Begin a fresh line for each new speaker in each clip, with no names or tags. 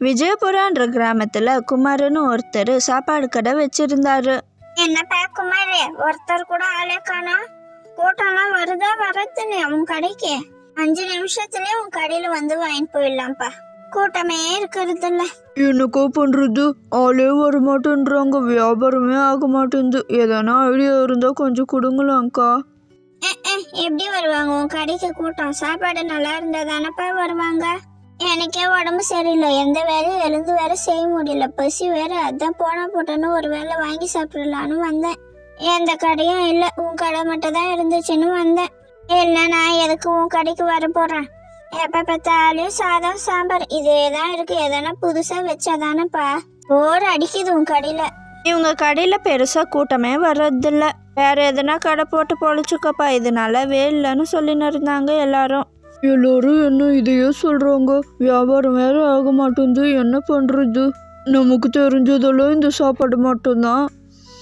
விஜயபுரான்ற கிராமத்துல குமாருன்னு ஒருத்தர் சாப்பாடு கடை வச்சிருந்தாரு.
என்னப்பா குமார் ஒருத்தர் கூட ஆளே காணோம் கூட்டம்லாம் வருதா வரதுன்னு உன் கடைக்கு. அஞ்சு நிமிஷத்துலயே உன் கடையில வந்து வாங்கிட்டு போயிடலாம்ப்பா. கூட்டமே இருக்கிறது இல்ல
என்னக்கோ பண்றது? ஆளே வர மாட்டேன்றாங்க வியாபாரமே ஆக மாட்டேங்குது எதனா ஐடியா இருந்தா கொஞ்சம்
அஹ், எப்படி வருவாங்க? உன் கடைக்கு கூட்டம். சாப்பாடு நல்லா இருந்தா தானப்பா வருவாங்க? எனக்கே உடம்பு சரியில்லை. எந்த வேலையும் எழுந்து வேற செய்ய முடியல. பசி வேற. அதான் போனா போட்டோன்னு ஒரு வேளை வாங்கி சாப்பிடலான்னு வந்தேன். எந்த கடையும் இல்லை. உன் கடை மட்டும் தான் இருந்துச்சுன்னு வந்தேன். இல்லை நான் எதுக்கு உன் கடைக்கு வர போறேன்? எப்ப பார்த்தாலும் சாதம் சாம்பார் இதே தான் இருக்கு. எதனா புதுசா வச்சாதானப்பா. போர் அடிக்குது உன் கடையில.
இவங்க கடையில பெருசா கூட்டமே வர்றதில்ல. வேற எதனா கடை போட்டு பொழைச்சுக்கப்பா. இது நல்லாவே இல்லைன்னு சொல்லின்னு இருந்தாங்க எல்லாரும். எல்லாரும் என்ன இதையே சொல்கிறாங்க வியாபாரம் வேற ஆக மாட்டேங்குது. என்ன பண்ணுறது நமக்கு தெரிஞ்சதெல்லாம் இந்த சாப்பாடு மட்டும்தான்.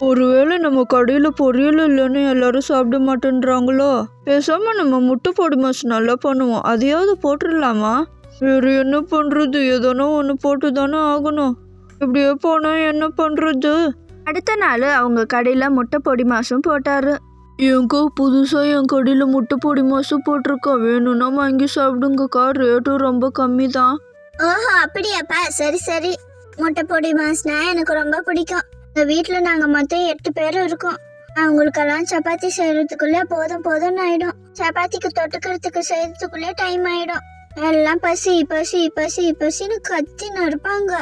ஒருவேளை நம்ம கடையில் பொரியல் இல்லைன்னு எல்லாரும் சாப்பிட மாட்டேன்றாங்களோ? பேசாமல் நம்ம முட்டை பொடி மாஸ் நல்லா பண்ணுவோம். அதையாவது போட்டுடலாமா? வேறு என்ன பண்ணுறது எதனா ஒன்று போட்டு தானே ஆகணும். இப்படியே போனால் என்ன பண்ணுறது அடுத்த நாள் அவங்க கடையில் முட்டை பொடி மாசும் போட்டாரு. எங்க புதுசாக என் கடையில் முட்டை பொடி மாசு போட்டிருக்கா. வேணும்னா வாங்கி சாப்பிடுங்கக்கா ரேட்டும் ரொம்ப கம்மி தான்
ஓஹோ அப்படியாப்பா? சரி சரி. முட்டை பொடி மாஸ்னா எனக்கு ரொம்ப பிடிக்கும். இந்த வீட்டில் நாங்கள் மொத்தம் எட்டு பேர் இருக்கோம். அவங்களுக்கெல்லாம் சப்பாத்தி செய்யறதுக்குள்ளே போதும் போதும்னு ஆயிடும். சப்பாத்திக்கு தொட்டுக்கிறதுக்கு செய்யறதுக்குள்ளே டைம் ஆயிடும். எல்லாம் பசி பசி பசி பசின்னு கத்தின்னு இருப்பாங்க.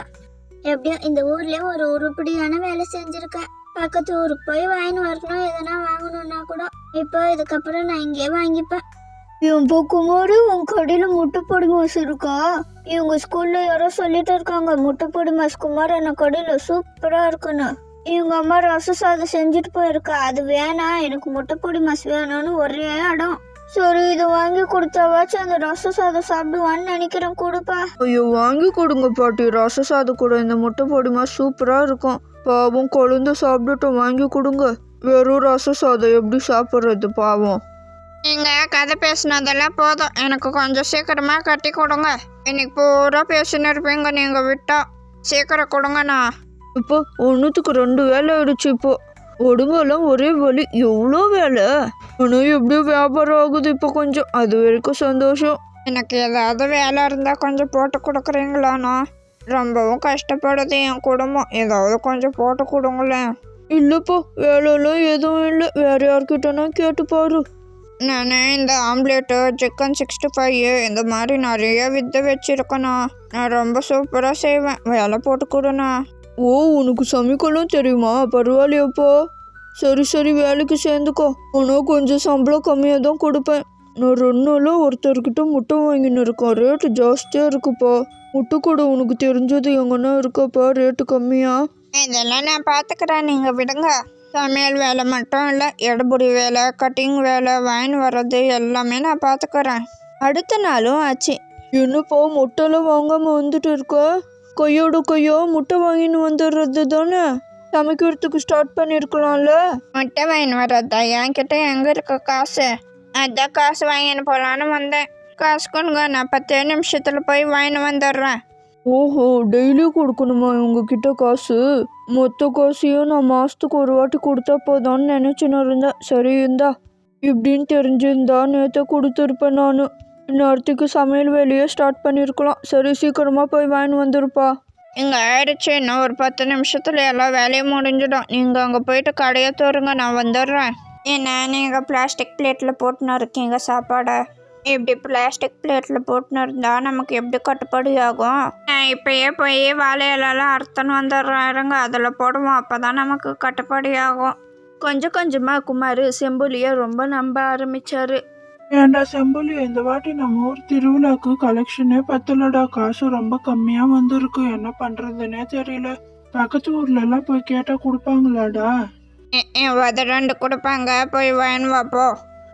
எப்படியும் இந்த ஊர்லேயே ஒரு உருப்படியான வேலை செஞ்சுருக்கேன். பக்கத்து ஊருக்கு போய் வாங்கின்னு வரணும். எதனா வாங்கணும்னா கூட இப்போ இதுக்கப்புறம் நான் இங்கே வாங்கிப்பேன்.
என் குமாரு உன் கடையில் முட்டை பொடி மாசு இருக்கா? இவங்க ஸ்கூல்ல யாரோ சொல்லிட்டு இருக்காங்க. முட்டை பொடி மாசு குமார் என்ன கடையில் சூப்பரா இருக்குன்னு. இவங்க அம்மா ரசம் சாதம் செஞ்சுட்டு போயிருக்கா. அது வேணாம் எனக்கு முட்டை பொடி மாசு வேணும்னு ஒரே இடம். சரி இது வாங்கி கொடுத்தாவாச்சும் அந்த ரச சாதம் சாப்பிடுவான்னு நினைக்கிறேன். கொடுப்பா. ஐயோ வாங்கி கொடுங்க பாட்டி. ரச சாதம் கூட இந்த முட்டை பொடிமா சூப்பரா இருக்கும். பாவம் குழந்தை சாப்பிட்டுட்டும் வாங்கி கொடுங்க. வெறும் ரச சாதம் எப்படி சாப்பிட்றது பாவம்?
நீங்க கதை பேசினதெல்லாம் போதும். எனக்கு கொஞ்சம் சீக்கிரமா கட்டி கொடுங்க. இன்னைக்கு பூரா பேசின்னு இருப்பீங்க நீங்க விட்டா. சீக்கிரம் கொடுங்கண்ணா
இப்போ ஒன்றுத்துக்கு ரெண்டு வேலை ஆயிடுச்சு இப்போ. உடம்பெல்லாம் ஒரே வலி. எவ்வளோ வேலை? ஆனால் எப்படியோ வியாபாரம் ஆகுது இப்போ கொஞ்சம்? அது வரைக்கும் சந்தோஷம்.
எனக்கு ஏதாவது வேலை இருந்தால் கொஞ்சம் போட்டு கொடுக்குறீங்களாண்ணா ரொம்பவும் கஷ்டப்படுது என் குடும்பம். ஏதாவது கொஞ்சம் போட்டு கொடுங்களேன்
இல்லைப்பா வேலையெல்லாம் எதுவும் இல்லை. வேற யார்கிட்டனா கேட்டு பாரு.
நான் இந்த ஆம்லேட்டு சிக்கன் சிக்ஸ்டி ஃபைவ் இந்த மாதிரி நிறைய வித்தை வச்சிருக்கேண்ணா நான் ரொம்ப சூப்பராக செய்வேன். வேலை போட்டு கொடுண்ணா
ஓ உனக்கு சமைக்கலாம் தெரியுமா? பரவாயில்லையாப்பா. சரி சரி வேலைக்கு சேர்ந்துக்கோ. ஆனால் கொஞ்சம் சம்பளம் கம்மியாக தான் கொடுப்பேன். நான் ரெண்டு நாளாக ஒருத்தர்கிட்ட முட்டை வாங்கின்னு இருக்கேன். ரேட்டு ஜாஸ்தியாக இருக்குப்பா. முட்டை கூட உனக்கு தெரிஞ்சது எங்கன்னா இருக்காப்பா. ரேட்டு கம்மியா?
இதெல்லாம் நான் பார்த்துக்கிறேன் நீங்கள் விடுங்க. சமையல் வேலை மட்டும் இல்லை எடுபுடி வேலை கட்டிங் வேலை வாங்கி வர்றது எல்லாமே நான் பார்த்துக்கிறேன்
அடுத்த நாளும் ஆச்சு. என்னப்பா முட்டைலாம் வாங்காமல் வந்துட்டு இருக்க? கையோட கையோ முட்டை வாங்கின்னு வந்துடுறது தானே? சமைக்கிறதுக்கு ஸ்டார்ட் பண்ணியிருக்கலாம்ல
முட்டை வாங்கின்னு வர்றதா? என்கிட்ட எங்கே இருக்கு காசு? அதான் காசு வாங்கின்னு போகலான்னு வந்தேன் காசு கொடுங்க நான் பத்தே நிமிஷத்தில் போய் வாங்கின்னு வந்துடுறேன்
ஓஹோ டெய்லி கொடுக்கணுமா உங்ககிட்ட காசு மொத்த காசையும் நான் மாதத்துக்கு ஒரு வாட்டி கொடுத்தா போதான்னு நினச்சின்னு இருந்தேன் சரி இருந்தா இப்படின்னு தெரிஞ்சிருந்தா நேற்று கொடுத்துருப்பேன் நான் இன்னொருத்திக்கு சமையல் வேலையை ஸ்டார்ட் பண்ணியிருக்கலாம் சரி சீக்கிரமாக போய் வாங்கின்னு வந்துருப்பா
இங்கே ஆயிடுச்சு இன்னும் ஒரு பத்து நிமிஷத்தில் எல்லா வேலையும் முடிஞ்சிடும் நீங்கள் அங்கே போயிட்டு கடையை தோறுங்க நான் வந்துடுறேன் என்ன நீங்கள் பிளாஸ்டிக் பிளேட்டில் போட்டுன்னு இருக்கீங்க சாப்பாடை? இப்படி பிளாஸ்டிக் பிளேட்டில் போட்டுன்னு இருந்தால் நமக்கு எப்படி கட்டுப்படி ஆகும் நான் இப்பயே போய் வாழையிலலாம் அர்த்தம் வந்துடுறோம் இருங்க அதில் போடுவோம். அப்போ தான் நமக்கு கட்டுப்படி ஆகும்
கொஞ்சம் கொஞ்சமாக குமார் செம்புலியை ரொம்ப நம்ப ஆரம்பிச்சாரு.
ஏன்டா செம்புலி இந்த வாட்டி நம்ம ஊர் திருவிழாக்கு கலெக்ஷனே பத்தலடா. காசு ரொம்ப கம்மியா வந்திருக்கு. என்ன பண்றதுன்னே தெரியல. பக்கத்து ஊர்ல எல்லாம் போய் கேட்டா கொடுப்பாங்களாடா?
அது ரெண்டு கொடுப்பாங்க. போய் வாங்கி வாப்போ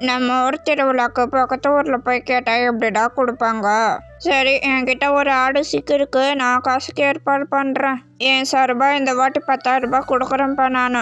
நம்ம ஊர் திருவிழாக்கு பக்கத்து ஊரில் போய் கேட்டால் எப்படிடா கொடுப்பாங்க? சரி என்கிட்ட ஒரு ஆடு சிக்கு நான் காசுக்கு ஏற்பாடு பண்ணுறேன் என் சார்பாக இந்த வாட்டி பத்தாயிரம் ரூபாய் கொடுக்குறேன்ப்பா நான்.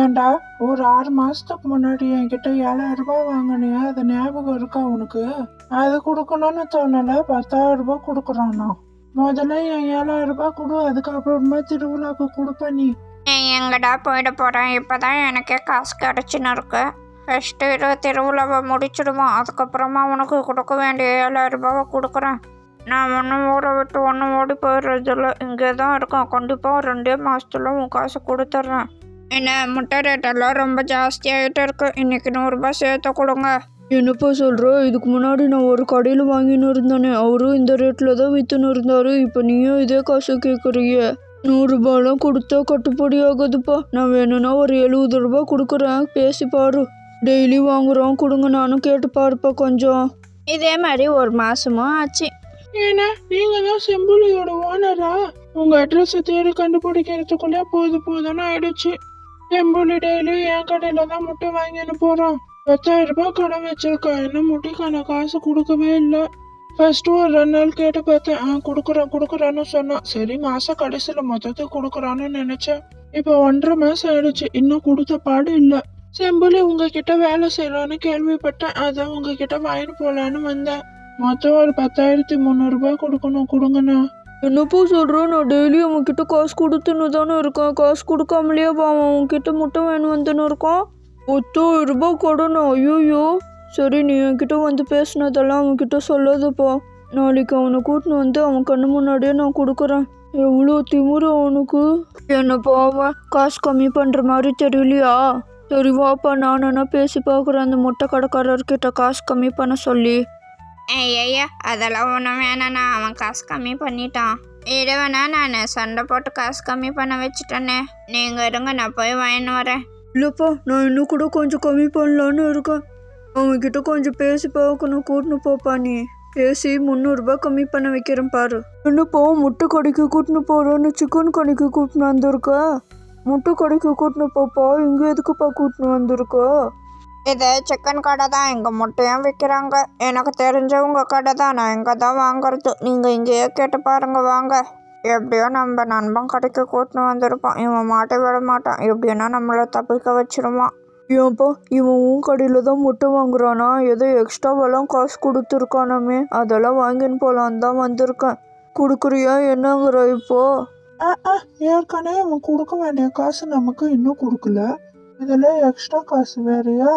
ஏண்டா ஒரு ஆறு மாசத்துக்கு முன்னாடி என்கிட்ட ஏழாயிரம் ரூபாய் வாங்கினியா? அது ஞாபகம் இருக்கா உனக்கு? அது கொடுக்கணும்னு தோணல பத்தாயிரம் ரூபாய் கொடுக்குறானா? முதல்ல என் ஏழாயிரம் ரூபாய் கொடு அதுக்கப்புறமா திருவிழாக்கு கொடுப்ப நீ.
எங்கடா போயிட போகிறேன் இப்போ தான் எனக்கே காசு கிடச்சின்னு இருக்கு. ஃபஸ்ட்டு இரு திருவிழாவை முடிச்சிடுவோம் அதுக்கப்புறமா உனக்கு கொடுக்க வேண்டிய ஏழாயிரம் ரூபாவை கொடுக்குறேன். நான் ஒன்றும் ஊரை விட்டு ஒன்றும் ஓடி போயிடுறதில்ல. இங்கே தான் இருக்கேன். கண்டிப்பாக ரெண்டே மாதத்துல உன் காசு கொடுத்துட்றேன். என்ன முட்டை ரேட்டெல்லாம் ரொம்ப ஜாஸ்தியாகிட்டு இருக்கு. இன்னைக்கு நூறுரூபா சேர்த்து கொடுங்க.
என்னப்பா சொல்கிற இதுக்கு முன்னாடி நான் ஒரு கடையில் வாங்கின்னு இருந்தேனே. அவரும் இந்த ரேட்டில் தான் விற்றுன்னு இருந்தாரு. இப்போ நீயும் இதே காசு கேட்குறிய நூறுரூபாலாம் கொடுத்தா கட்டுப்படி ஆகுதுப்பா. நான் வேணும்னா ஒரு எழுபது ரூபா கொடுக்குறேன். பேசி பாரு. டெய்லி வாங்குறோம் கொடுங்க நானும் கேட்டு பாருப்பா கொஞ்சம்.
இதே மாதிரி ஒரு மாசமும் ஆச்சு.
ஏன்னா நீங்க தான் செம்புலியோட ஓனரா? உங்க அட்ரஸ் தேடி கண்டுபிடிக்கிறதுக்குள்ளே போது போதும்னு ஆயிடுச்சு. செம்புலி டெய்லி என் கடையில தான் முட்டை வாங்கின்னு போறோம் பத்தாயிரம் ரூபாய் கடன் வச்சிருக்கா இன்னும் முட்டைக்கான காசு கொடுக்கவே இல்லை. ஃபஸ்ட்டு ஒரு ரெண்டு நாள் கேட்டு பார்த்தேன். ஆ கொடுக்குறேன் கொடுக்குறேன்னு சொன்னான். சரி மாதம் கடைசியில் மொத்தத்துக்கு கொடுக்குறான்னு நினச்சேன். இப்போ ஒன்றரை மாதம் ஆயிடுச்சு. இன்னும் கொடுத்த பாடு இல்லை. செம்புலி உங்ககிட்ட வேலை செய்யலான்னு கேள்விப்பட்டேன். அதை உங்ககிட்ட வாங்கிட்டு போகலான்னு வந்தேன். மொத்தம் ஒரு பத்தாயிரத்தி முந்நூறுரூபா கொடுக்கணும். கொடுங்கண்ணா.
என்னப்பா சொல்கிறேன் நான் டெய்லி உங்ககிட்ட காசு கொடுத்துன்னு தானே இருக்கேன். காசு கொடுக்காமலேயே அவன் உங்ககிட்ட முட்டை வேணும் வந்துன்னு இருக்கோம் பத்தாயிரம் ரூபாய் கொடுணும் ஐயோயோ. சரி நீ என்கிட்ட வந்து பேசினதெல்லாம் அவன்கிட்ட சொல்லாதப்பா நாளைக்கு அவனை கூட்டின்னு வந்து அவன் கண்ணு முன்னாடியே நான் கொடுக்குறேன். எவ்வளோ திமிரு அவனுக்கு. என்னப்பா அவன் காசு கம்மி பண்ணுற மாதிரி தெரியலையா? சரி வாப்பா நான் என்ன பேசி பார்க்குறேன் அந்த முட்டை கடைக்காரர்கிட்ட காசு கம்மி பண்ண சொல்லி.
ஐயா அதெல்லாம் ஒன்றும் வேணாண்ணா. அவன் காசு கம்மி பண்ணிட்டான். இடு வேணா நான் சண்டை போட்டு காசு கம்மி பண்ண வச்சுட்டேனே. நீங்கள் இருங்க நான் போய் வாங்கின்னு வரேன்.
இல்லைப்பா நான் இன்னும் கூட கொஞ்சம் கம்மி பண்ணலான்னு இருக்கேன். அவங்கக்கிட்ட கொஞ்சம் பேசி பார்க்கணும் கூட்டின்னு போப்பா நீ. பேசி முந்நூறுரூபா கம்மி பண்ண வைக்கிறேன் பாரு. என்னப்பா முட்டை கடைக்கு கூட்டின்னு போகிறேன்னு சிக்கன் கடைக்கு கூட்டின்னு வந்திருக்கா? முட்டை கடைக்கு கூட்டின்னு போப்பா இங்கே எதுக்குப்பா கூட்டின்னு வந்திருக்கோ?
இது சிக்கன் கடை தான் இங்கே முட்டையும் விற்கிறாங்க எனக்கு தெரிஞ்சவங்க கடை தான் நான் இங்கே தான் வாங்குறது. நீங்கள் இங்கேயே கேட்டு பாருங்க வாங்க. எப்படியோ நம்ம நண்பன் கடைக்கு கூட்டின்னு வந்திருப்பான். இவன் மாட்டை விட மாட்டான். எப்படின்னா நம்மளை தப்பிக்க வச்சிருவான்.
ஏன்பா இவன் உன் கடையில் தான் முட்டை வாங்குறானா? ஏதோ எக்ஸ்ட்ராவெல்லாம் காசு கொடுத்துருக்கானாமே. அதெல்லாம் வாங்கின்னு போகலான்னு தான் வந்திருக்கேன். கொடுக்குறியா என்னங்கிற இப்போ?
ஆ ஆ ஏற்கனவே அவன் கொடுக்க வேண்டிய காசு நமக்கு இன்னும் கொடுக்கல. இதில் எக்ஸ்ட்ரா காசு வேறயா?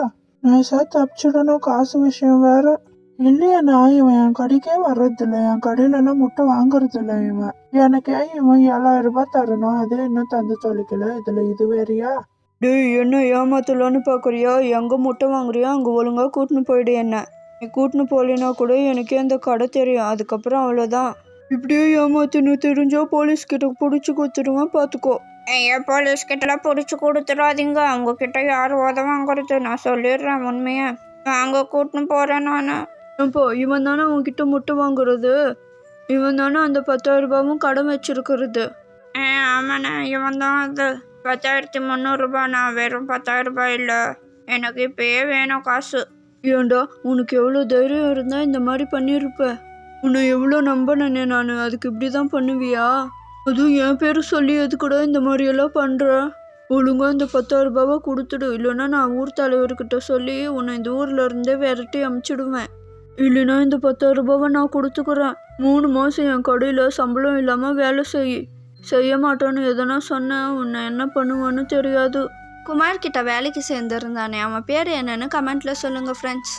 சார் தப்பிச்சிடணும் காசு விஷயம் வேற. இல்லையா நான் இவன் என் கடைக்கே வர்றதில்ல. என் கடையிலலாம் முட்டை வாங்குறதில்ல இவன். எனக்கே இவன் ஏழாயிரம் ரூபாய் தரணும். அதே இன்னும் தந்து தொலைக்கல. இதில் இது வேறயா?
டேய் என்ன ஏமாத்தலான்னு பார்க்குறியா எங்கே முட்டை வாங்குறியா? அங்கே ஒழுங்காக கூட்டின்னு போயிடு என்ன. நீ கூட்டின்னு போகலைன்னா கூட எனக்கே அந்த கடை தெரியும். அதுக்கப்புறம் அவ்வளோதான். இப்படியே ஏமாத்தணும் தெரிஞ்சா போலீஸ் கிட்ட பிடிச்சி கொடுத்துடுவேன் பார்த்துக்கோ.
ஐயா போலீஸ் கிட்டலாம் பிடிச்சி கொடுத்துடாதீங்க. அவங்க கிட்ட யார் உத வாங்குறது? நான் சொல்லிடுறேன் உண்மையை. வாங்க கூட்டின்னு போகிறேன் நான்.
ஏன்பா இவன் தானே உன்கிட்ட முட்டை வாங்குறது? இவன் தானே அந்த பத்தாயிரம் ரூபாவும் கடன் வச்சிருக்கிறது?
ஆ ஆமாண்ணே இவன் தான் அது. பத்தாயிரத்தி முந்நூறுரூபா நான் வெறும் பத்தாயிரரூபா இல்லை. எனக்கு இப்பயே வேணும் காசு.
ஏண்டா உனக்கு எவ்வளோ தைரியம் இருந்தால் இந்த மாதிரி பண்ணியிருப்ப உன்னை எவ்வளோ நம்பினேனே நான் அதுக்கு இப்படி தான் பண்ணுவியா? அதுவும் என் பேர் சொல்லி எது கூட இந்த மாதிரியெல்லாம் பண்ணுற ஒழுங்கா இந்த பத்தாயிரம் ரூபாவை கொடுத்துடு இல்லைன்னா நான் ஊர் தலைவர்கிட்ட சொல்லி உன்னை இந்த ஊரில் இருந்தே விரட்டி அமுச்சிடுவேன். இல்லைன்னா இந்த பத்தாயிரம் ரூபாவை நான் கொடுத்துக்கிறேன். மூணு மாதம் என் கடையில் சம்பளம் இல்லாமல் வேலை செய். செய்ய மாட்டேன்னு எதனா சொன்னேன் உன்னை என்ன பண்ணுவேன்னு தெரியாது. குமார் கிட்ட வேலைக்கு சேர்ந்துருந்தானே அவன் பேர் என்னன்னு கமெண்ட்ல சொல்லுங்க ஃப்ரெண்ட்ஸ்